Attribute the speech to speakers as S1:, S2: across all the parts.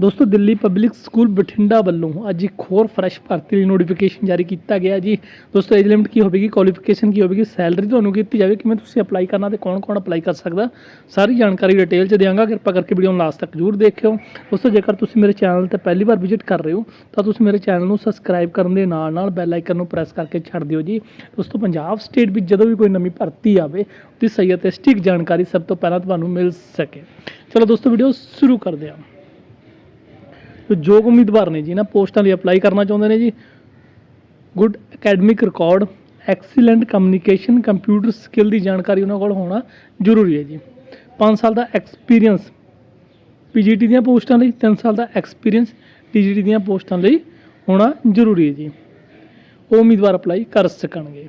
S1: ਦੋਸਤੋ, Delhi public school Bathinda ਵੱਲੋਂ ਅੱਜ ਇੱਕ ਹੋਰ ਫਰੈਸ਼ ਭਰਤੀ ਲਈ ਨੋਟੀਫਿਕੇਸ਼ਨ ਜਾਰੀ ਕੀਤਾ ਗਿਆ ਜੀ। ਦੋਸਤੋ ਏਜ ਲਿਮਿਟ ਕੀ ਹੋਵੇਗੀ? ਕੁਆਲੀਫਿਕੇਸ਼ਨ ਕੀ ਹੋਵੇਗੀ? ਸੈਲਰੀ ਤੁਹਾਨੂੰ ਕੀਤੀ ਜਾਵੇ ਕਿਵੇਂ ਤੁਸੀਂ ਅਪਲਾਈ ਕਰਨਾ ਤੇ ਕੌਣ-ਕੌਣ ਅਪਲਾਈ ਕਰ ਸਕਦਾ? ਸਾਰੀ ਜਾਣਕਾਰੀ ਡਿਟੇਲ ਚ ਦਿਆਂਗਾ। ਕਿਰਪਾ ਕਰਕੇ ਵੀਡੀਓ ਨੂੰ ਲਾਸਟ ਤੱਕ ਜਰੂਰ ਦੇਖਿਓ। ਦੋਸਤੋ, ਜੇਕਰ ਤੁਸੀਂ ਮੇਰੇ ਚੈਨਲ ਤੇ ਪਹਿਲੀ ਵਾਰ ਵਿਜ਼ਿਟ ਕਰ ਰਹੇ ਹੋ, ਤਾਂ ਤੁਸੀਂ ਮੇਰੇ ਚੈਨਲ ਨੂੰ ਸਬਸਕ੍ਰਾਈਬ ਕਰਨ ਦੇ ਨਾਲ-ਨਾਲ ਬੈਲ ਆਈਕਨ ਨੂੰ ਪ੍ਰੈਸ ਕਰਕੇ ਛੱਡ ਦਿਓ ਜੀ। ਦੋਸਤੋ, ਪੰਜਾਬ ਸਟੇਟ ਵਿੱਚ ਜਦੋਂ ਵੀ ਕੋਈ ਨਵੀਂ ਭਰਤੀ ਆਵੇ, ਉਹਦੀ ਸਹੀ ਅਤੇ ਸਟਿਕ ਜਾਣਕਾਰੀ ਸਭ ਤੋਂ ਪਹਿਲਾਂ ਤੁਹਾਨੂੰ ਮਿਲ ਸਕੇ। ਚਲੋ ਦੋਸਤੋ ਵੀਡੀਓ ਸ਼ੁਰੂ ਕਰਦੇ ਹਾਂ। ਯੋਗ ਉਮੀਦਵਾਰ ਨੇ ਜੀ, ਇਹਨਾਂ ਪੋਸਟਾਂ ਲਈ ਅਪਲਾਈ ਕਰਨਾ ਚਾਹੁੰਦੇ ਨੇ ਜੀ। Good academic record excellent communication computer skill ਦੀ ਜਾਣਕਾਰੀ ਉਹਨਾਂ ਕੋਲ ਹੋਣਾ ਜ਼ਰੂਰੀ ਹੈ ਜੀ। 5 ਸਾਲ ਦਾ ਐਕਸਪੀਰੀਅੰਸ ਪੀਜੀਟੀ ਦੀਆਂ ਪੋਸਟਾਂ ਲਈ 3 ਸਾਲ ਦਾ ਐਕਸਪੀਰੀਅੰਸ ਟੀਜੀਟੀ ਦੀਆਂ ਪੋਸਟਾਂ ਲਈ ਹੋਣਾ ਜ਼ਰੂਰੀ ਹੈ ਜੀ। ਉਹ ਉਮੀਦਵਾਰ ਅਪਲਾਈ ਕਰ ਸਕਣਗੇ।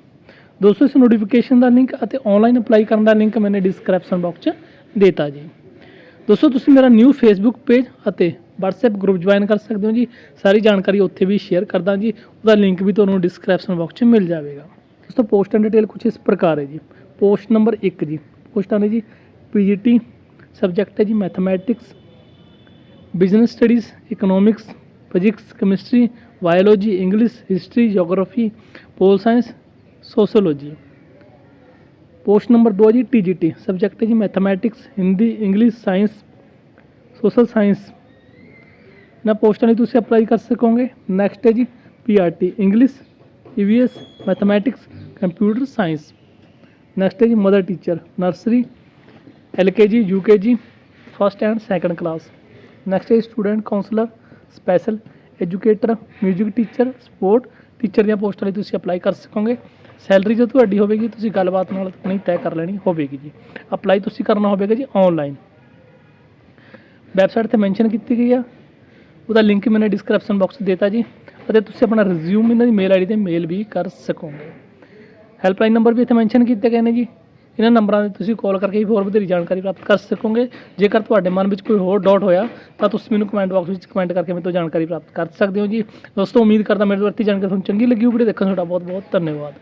S1: ਦੋਸਤੋ, ਇਸ ਨੋਟੀਫਿਕੇਸ਼ਨ ਦਾ ਲਿੰਕ ਅਤੇ ਆਨਲਾਈਨ ਅਪਲਾਈ ਕਰਨ ਦਾ ਲਿੰਕ ਮੈਨੇ ਡਿਸਕ੍ਰਿਪਸ਼ਨ ਬਾਕਸ 'ਚ ਦੇਤਾ ਜੀ। ਦੋਸਤੋ, ਤੁਸੀਂ ਮੇਰਾ ਨਿਊ ਫੇਸਬੁੱਕ ਪੇਜ ਅਤੇ WhatsApp ਗਰੁੱਪ ਜੁਆਇਨ ਕਰ ਸਕਦੇ ਹੋ ਜੀ। ਸਾਰੀ ਜਾਣਕਾਰੀ ਉੱਥੇ ਵੀ ਸ਼ੇਅਰ ਕਰਦਾ ਜੀ। ਉਹਦਾ ਲਿੰਕ ਵੀ ਤੁਹਾਨੂੰ ਡਿਸਕ੍ਰਿਪਸ਼ਨ ਬਾਕਸ 'ਚ ਮਿਲ ਜਾਵੇਗਾ। ਉਸ ਦੋਸਤੋ ਪੋਸਟ ਡਿਟੇਲ ਕੁਝ ਇਸ ਪ੍ਰਕਾਰ ਹੈ ਜੀ। ਪੋਸਟ ਨੰਬਰ 1 ਜੀ। ਪੋਸਟਾਂ ਨੇ ਜੀ ਪੀਜੀਟੀ ਸਬਜੈਕਟ ਹੈ ਜੀ mathematics business studies economics physics chemistry biology English history geography pol science sociology post number 2 ਜੀ ਟੀਜੀਟੀ ਸਬਜੈਕਟ ਹੈ ਜੀ mathematics Hindi English science social science ਇਹਨਾਂ ਪੋਸਟਾਂ ਲਈ ਤੁਸੀਂ ਅਪਲਾਈ ਕਰ ਸਕੋਗੇ। ਨੈਕਸਟ ਹੈ ਜੀ PRT English EVS mathematics computer science next ਹੈ ਜੀ mother teacher nursery LKG UKG first and second class next ਹੈ student counsellor special educator 뮤직 teacher sport teacher ਦੀਆਂ ਪੋਸਟਾਂ ਲਈ ਤੁਸੀਂ ਅਪਲਾਈ ਕਰ ਸਕੋਗੇ। ਸੈਲਰੀ ਜੋ ਤੁਹਾਡੀ ਹੋਵੇਗੀ, ਤੁਸੀਂ ਗੱਲਬਾਤ ਨਾਲ ਆਪਣੀ ਤੈਅ ਕਰ ਲੈਣੀ ਹੋਵੇਗੀ ਜੀ। ਅਪਲਾਈ ਤੁਸੀਂ ਕਰਨਾ ਹੋਵੇਗਾ ਜੀ ਆਨਲਾਈਨ ਵੈਬਸਾਈਟ ਤੇ ਮੈਂਸ਼ਨ ਕੀਤੀ ਗਈ ਆ। ਉਹਦਾ ਲਿੰਕ ਮੈਨੇ ਡਿਸਕ੍ਰਿਪਸ਼ਨ ਬਾਕਸ 'ਚ ਦਿੱਤਾ ਜੀ ਅਤੇ ਤੁਸੀਂ ਆਪਣਾ ਰਿਜ਼ਿਊਮ ਇਹਨਾਂ ਦੀ ਮੇਲ ਆਈਡੀ ਤੇ ਮੇਲ ਵੀ ਕਰ ਸਕੋਗੇ। ਹੈਲਪਲਾਈਨ ਨੰਬਰ ਵੀ ਇੱਥੇ ਮੈਂਸ਼ਨ ਕੀਤੇ ਗਏ ਨੇ ਜੀ। ਇਹਨਾਂ ਨੰਬਰਾਂ 'ਤੇ ਤੁਸੀਂ ਕਾਲ ਕਰਕੇ ਵੀ ਹੋਰ ਵਧੇਰੀ ਜਾਣਕਾਰੀ ਪ੍ਰਾਪਤ ਕਰ ਸਕੋਗੇ। ਜੇਕਰ ਤੁਹਾਡੇ ਮਨ ਵਿੱਚ ਕੋਈ ਹੋਰ ਡਾਊਟ ਹੋਇਆ, ਤਾਂ ਤੁਸੀਂ ਮੈਨੂੰ ਕਮੈਂਟ ਬਾਕਸ ਵਿੱਚ ਕਮੈਂਟ ਕਰਕੇ ਮੇਰੇ ਤੋਂ ਜਾਣਕਾਰੀ ਪ੍ਰਾਪਤ ਕਰ ਸਕਦੇ ਹੋ ਜੀ। ਦੋਸਤੋ, ਉਮੀਦ ਕਰਦਾ ਮੇਰੇ ਵਰਤੀ ਜਾਣਕਾਰੀ ਤੁਹਾਨੂੰ ਚੰਗੀ ਲੱਗੀ ਹੋਵੇ ਵੀਡੀਓ ਦੇਖਣ ਦਾ ਤੁਹਾਡਾ ਬਹੁਤ ਬਹੁਤ ਧੰਨਵਾਦ।